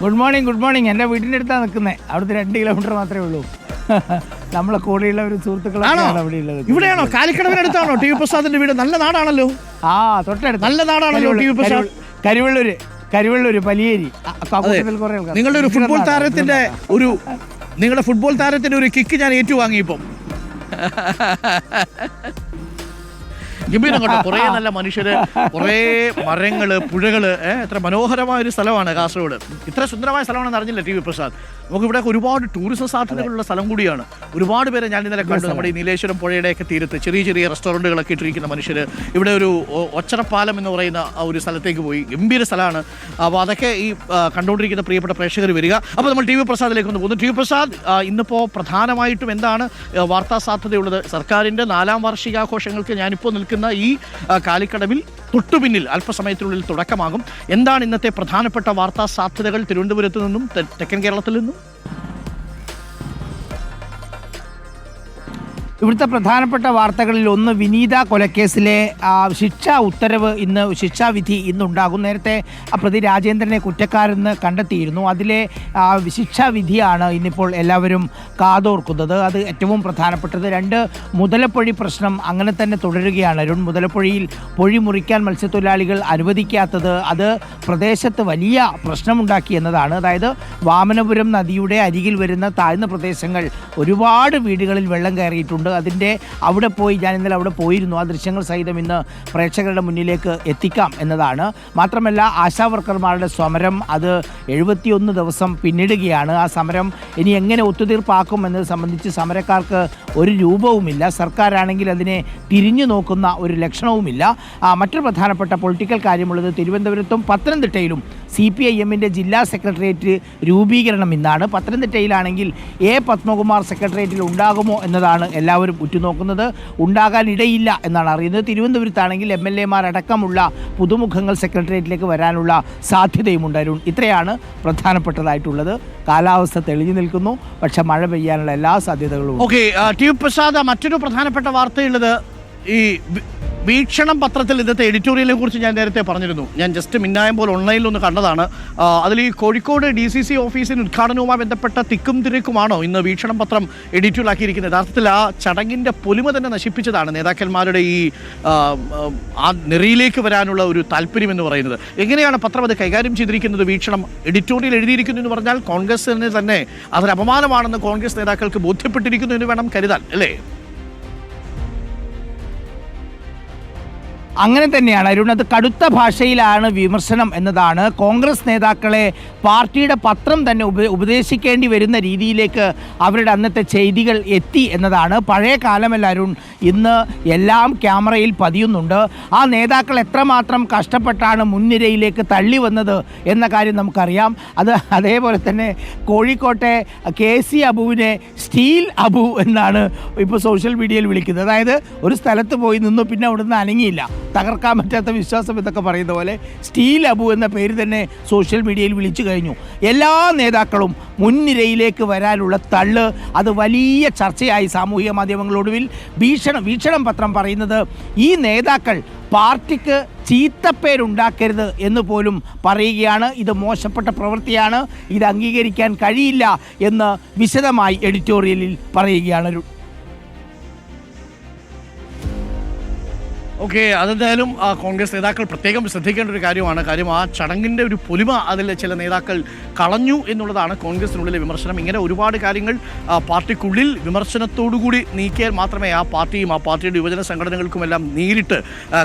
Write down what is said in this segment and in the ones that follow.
Good morning good morning. എന്റെ വീടിന്റെ അടുത്താണ് നിൽക്കുന്നത് അവിടുത്തെ രണ്ട് കിലോമീറ്റർ മാത്രമേ ഉള്ളൂ. നമ്മളെ കൂടെയുള്ള ഒരു സുഹൃത്തുക്കളാണ് അവിടെ ഉള്ളത്. ഇവിടെയാണോ? കാലിക്കടവിനടുത്താണോ ടി വി പ്രസാദിന്റെ വീട് നല്ല നാടാണല്ലോ. ആ തൊട്ടടുത്ത്. നല്ല നാടാണല്ലോ ടി വി പ്രസാദ്. കരുവള്ളൂര് കരുവള്ളൂര് ആൾക്കാർ. നിങ്ങളുടെ ഒരു ഫുട്ബോൾ താരത്തിന്റെ ഒരു നിങ്ങളുടെ ഫുട്ബോൾ താരത്തിന്റെ ഒരു കിക്ക് ഞാൻ ഏറ്റുവാങ്ങി ഇപ്പം. ഗംഭീരം കേട്ടോ കുറേ നല്ല മനുഷ്യര് കുറേ മരങ്ങൾ പുഴകൾ എത്ര മനോഹരമായ ഒരു സ്ഥലമാണ് കാസർഗോഡ്. ഇത്ര സുന്ദരമായ സ്ഥലമാണെന്ന് അറിഞ്ഞില്ല ടി വി പ്രസാദ്? നമുക്ക് ഇവിടെ ഒരുപാട് ടൂറിസം സാധ്യതകളുള്ള സ്ഥലം കൂടിയാണ്. ഒരുപാട് പേരെ ഞാൻ ഇന്നലെ കണ്ടു. നമ്മുടെ ഈ നീലേശ്വരം പുഴയുടെയൊക്കെ തീരത്ത് ചെറിയ ചെറിയ റെസ്റ്റോറന്റുകളൊക്കെ ഇട്ടിരിക്കുന്ന മനുഷ്യർ ഇവിടെ ഒരു ഒച്ചറപ്പാലം എന്ന് പറയുന്ന ആ ഒരു സ്ഥലത്തേക്ക് പോയി. ഗംഭീര സ്ഥലമാണ്. അപ്പോൾ അതൊക്കെ ഈ കണ്ടുകൊണ്ടിരിക്കുന്ന പ്രിയപ്പെട്ട പ്രേക്ഷകർ വരിക. അപ്പോൾ നമ്മൾ ടി വി പ്രസാദിലേക്ക് ഒന്ന് പോകുന്നു. ടി വി പ്രസാദ് ഇന്നിപ്പോൾ പ്രധാനമായിട്ടും എന്താണ് വാർത്താ സാധ്യതയുള്ളത്? സർക്കാരിന്റെ നാലാം വാർഷികാഘോഷങ്ങൾക്ക് ഞാനിപ്പോൾ നിൽക്കുന്ന ഈ കാലിക്കടവിൽ തൊട്ടുപിന്നിൽ അല്പസമയത്തിനുള്ളിൽ തുടക്കമാകും. എന്താണ് ഇന്നത്തെ പ്രധാനപ്പെട്ട വാർത്താ സാധ്യതകൾ തിരുവനന്തപുരത്ത് നിന്നും തെക്കൻ കേരളത്തിൽ നിന്നും? ഇവിടുത്തെ പ്രധാനപ്പെട്ട വാർത്തകളിൽ ഒന്ന് വിനീത കൊലക്കേസിലെ ശിക്ഷാ ഉത്തരവ് ഇന്ന് ശിക്ഷാവിധി ഇന്നുണ്ടാകും നേരത്തെ പ്രതി രാജേന്ദ്രനെ കുറ്റക്കാരെന്ന് കണ്ടെത്തിയിരുന്നു. അതിലെ ശിക്ഷാവിധിയാണ് ഇന്നിപ്പോൾ എല്ലാവരും കാതോർക്കുന്നത്. അത് ഏറ്റവും പ്രധാനപ്പെട്ടത്. രണ്ട് മുതലപ്പൊഴി പ്രശ്നം അങ്ങനെ തന്നെ തുടരുകയാണ്. അരുൺ മുതലപ്പൊഴിയിൽ പൊഴി മുറിക്കാൻ മത്സ്യത്തൊഴിലാളികൾ അനുവദിക്കാത്തത് അത് പ്രദേശത്ത് വലിയ പ്രശ്നമുണ്ടാക്കി എന്നതാണ്. അതായത് വാമനപുരം നദിയുടെ അരികിൽ വരുന്ന താഴ്ന്ന പ്രദേശങ്ങൾ ഒരുപാട് വീടുകളിൽ വെള്ളം കയറിയിട്ടുണ്ട്. അതിന്റെ അവിടെ പോയി ഞാൻ ഇന്നലെ അവിടെ പോയിരുന്നു. ആ ദൃശ്യങ്ങൾ സഹിതം ഇന്ന് പ്രേക്ഷകരുടെ മുന്നിലേക്ക് എത്തിക്കാം എന്നതാണ്. മാത്രമല്ല ആശാ വർക്കർമാരുടെ സമരം അത് എഴുപത്തിയൊന്ന് ദിവസം പിന്നിടുകയാണ്. ആ സമരം ഇനി എങ്ങനെ ഒത്തുതീർപ്പാക്കും എന്നത് സംബന്ധിച്ച് സമരക്കാർക്ക് ഒരു രൂപവുമില്ല. സർക്കാരാണെങ്കിൽ അതിനെ തിരിഞ്ഞു നോക്കുന്ന ഒരു ലക്ഷണവുമില്ല. മറ്റൊരു പ്രധാനപ്പെട്ട പൊളിറ്റിക്കൽ കാര്യമുള്ളത് തിരുവനന്തപുരത്തും പത്തനംതിട്ടയിലും സി പി ഐ എമ്മിന്റെ ജില്ലാ സെക്രട്ടേറിയറ്റ് രൂപീകരണം ഇന്നാണ്. പത്തനംതിട്ടയിലാണെങ്കിൽ എ പത്മകുമാർ സെക്രട്ടേറിയറ്റിൽ ഉണ്ടാകുമോ എന്നതാണ് എല്ലാവരും ഉറ്റുനോക്കുന്നത് ഉണ്ടാകാനിടയില്ല എന്നാണ് അറിയുന്നത്. തിരുവനന്തപുരത്താണെങ്കിൽ എം എൽ എമാരടക്കമുള്ള പുതുമുഖങ്ങൾ സെക്രട്ടേറിയറ്റിലേക്ക് വരാനുള്ള സാധ്യതയുമുണ്ട് അരുൺ. ഇത്രയാണ് പ്രധാനപ്പെട്ടതായിട്ടുള്ളത്. കാലാവസ്ഥ തെളിഞ്ഞു നിൽക്കുന്നു. പക്ഷെ മഴ പെയ്യാനുള്ള എല്ലാ സാധ്യതകളും. ഓക്കെ ടി പ്രസാദ മറ്റൊരു പ്രധാനപ്പെട്ട വാർത്തയുള്ളത് ഈ വീക്ഷണം പത്രത്തിൽ ഇന്നത്തെ എഡിറ്റോറിയലിനെ കുറിച്ച് ഞാൻ നേരത്തെ പറഞ്ഞിരുന്നു. ഞാൻ ജസ്റ്റ് മിന്നായം പോലെ ഓൺലൈനിൽ ഒന്ന് കണ്ടതാണ്. അതിൽ ഈ കോഴിക്കോട് ഡി സി സി ഓഫീസിന് ഉദ്ഘാടനവുമായി ബന്ധപ്പെട്ട തിക്കും തിരക്കുമാണോ ഇന്ന് വീക്ഷണം പത്രം എഡിറ്റോറിയൽ ആക്കിയിരിക്കുന്നത്. യഥാർത്ഥത്തിൽ ആ ചടങ്ങിന്റെ പൊലിമ തന്നെ നശിപ്പിച്ചതാണ് നേതാക്കന്മാരുടെ ഈ ആ നെറിയിലേക്ക് വരാനുള്ള ഒരു താല്പര്യം എന്ന് പറയുന്നത്. എങ്ങനെയാണ് പത്രം അത് കൈകാര്യം ചെയ്തിരിക്കുന്നത്? വീക്ഷണം എഡിറ്റോറിയൽ എഴുതിയിരിക്കുന്നു എന്ന് പറഞ്ഞാൽ കോൺഗ്രസിന് തന്നെ അതൊരു അപമാനമാണെന്ന് കോൺഗ്രസ് നേതാക്കൾക്ക് ബോധ്യപ്പെട്ടിരിക്കുന്നു എന്ന് വേണം കരുതാൻ അല്ലേ? അങ്ങനെ തന്നെയാണ് അരുൺ അത് കടുത്ത ഭാഷയിലാണ് വിമർശനം എന്നതാണ്. കോൺഗ്രസ് നേതാക്കളെ പാർട്ടിയുടെ പത്രം തന്നെ ഉപ ഉപദേശിക്കേണ്ടി വരുന്ന രീതിയിലേക്ക് അവരുടെ അന്നത്തെ ചെയ്തികൾ എത്തി എന്നതാണ്. പഴയ കാലമല്ല അരുൺ ഇന്ന് എല്ലാം ക്യാമറയിൽ പതിയുന്നുണ്ട്. ആ നേതാക്കൾ എത്രമാത്രം കഷ്ടപ്പെട്ടാണ് മുൻനിരയിലേക്ക് തള്ളി വന്നത് എന്ന കാര്യം നമുക്കറിയാം. അത് അതേപോലെ തന്നെ കോഴിക്കോട്ടെ കെ സി അബുവിനെ സ്റ്റീൽ അബു എന്നാണ് ഇപ്പോൾ സോഷ്യൽ മീഡിയയിൽ വിളിക്കുന്നത്. അതായത് ഒരു സ്ഥലത്ത് പോയി നിന്നു പിന്നെ അവിടുന്ന് അനങ്ങിയില്ല. തകർക്കാൻ പറ്റാത്ത വിശ്വാസം എന്നൊക്കെ പറയുന്ന പോലെ സ്റ്റീൽ അബു എന്ന പേര് തന്നെ സോഷ്യൽ മീഡിയയിൽ വിളിച്ചു കഴിഞ്ഞു. എല്ലാ നേതാക്കളും മുൻനിരയിലേക്ക് വരാനുള്ള തള്ള് അത് വലിയ ചർച്ചയായി സാമൂഹിക മാധ്യമങ്ങളൊടുവിൽ ഭീഷണ വീക്ഷണം പത്രം പറയുന്നത് ഈ നേതാക്കൾ പാർട്ടിക്ക് ചീത്തപ്പേരുണ്ടാക്കരുത് എന്ന് പോലും പറയുകയാണ്. ഇത് മോശപ്പെട്ട പ്രവൃത്തിയാണ്. ഇത് അംഗീകരിക്കാൻ കഴിയില്ല എന്ന് വിശദമായി എഡിറ്റോറിയലിൽ പറയുകയാണ് ഓക്കെ അതെന്തായാലും ആ, കോൺഗ്രസ് നേതാക്കൾ പ്രത്യേകം ശ്രദ്ധിക്കേണ്ട ഒരു കാര്യമാണ്. കാര്യം ആ ചടങ്ങിന്റെ ഒരു പൊലിമ അതിൽ ചില നേതാക്കൾ കളഞ്ഞു എന്നുള്ളതാണ് കോൺഗ്രസിനുള്ളിലെ വിമർശനം. ഇങ്ങനെ ഒരുപാട് കാര്യങ്ങൾ പാർട്ടിക്കുള്ളിൽ വിമർശനത്തോടുകൂടി നീക്കിയാൽ മാത്രമേ ആ പാർട്ടിയും ആ പാർട്ടിയുടെ യുവജന സംഘടനകൾക്കുമെല്ലാം നേരിട്ട്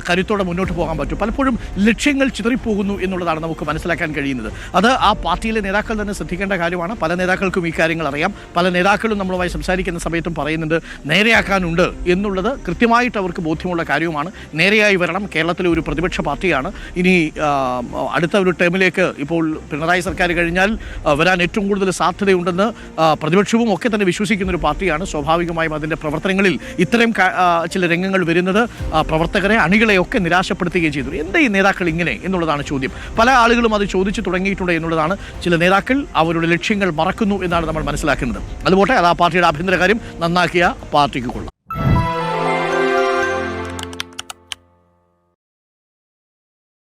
കരുത്തോടെ മുന്നോട്ട് പോകാൻ പറ്റൂ. പലപ്പോഴും ലക്ഷ്യങ്ങൾ ചിതറിപ്പോകുന്നു എന്നുള്ളതാണ് നമുക്ക് മനസ്സിലാക്കാൻ കഴിയുന്നത്. അത് ആ പാർട്ടിയിലെ നേതാക്കൾ തന്നെ ശ്രദ്ധിക്കേണ്ട കാര്യമാണ്. പല നേതാക്കൾക്കും ഈ കാര്യങ്ങൾ അറിയാം. പല നേതാക്കളും നമ്മളുമായി സംസാരിക്കുന്ന സമയത്തും പറയുന്നുണ്ട് നേരെയാക്കാനുണ്ട് എന്നുള്ളത് കൃത്യമായിട്ട് അവർക്ക് ബോധ്യമുള്ള കാര്യവുമാണ് നേരെയായി വരണം. കേരളത്തിലെ ഒരു പ്രതിപക്ഷ പാർട്ടിയാണ്. ഇനി അടുത്ത ഒരു ടേമിലേക്ക് ഇപ്പോൾ പിണറായി സർക്കാർ കഴിഞ്ഞാൽ വരാൻ ഏറ്റവും കൂടുതൽ സാധ്യതയുണ്ടെന്ന് പ്രതിപക്ഷവും ഒക്കെ തന്നെ വിശ്വസിക്കുന്ന ഒരു പാർട്ടിയാണ്. സ്വാഭാവികമായും അതിന്റെ പ്രവർത്തനങ്ങളിൽ ഇത്രയും ചില രംഗങ്ങൾ വരുന്നത് പ്രവർത്തകരെ അണികളെ ഒക്കെ നിരാശപ്പെടുത്തുകയും ചെയ്തു. എന്താ ഈ നേതാക്കൾ ഇങ്ങനെ എന്നുള്ളതാണ് ചോദ്യം. പല ആളുകളും അത് ചോദിച്ചു തുടങ്ങിയിട്ടുണ്ട് എന്നുള്ളതാണ് ചില നേതാക്കൾ അവരുടെ ലക്ഷ്യങ്ങൾ മറക്കുന്നു എന്നാണ് നമ്മൾ മനസ്സിലാക്കുന്നത്. അതുപോലെ അത് ആ പാർട്ടിയുടെ ആഭ്യന്തര കാര്യം നന്നാക്കിയ പാർട്ടിക്ക് കൊള്ളാം.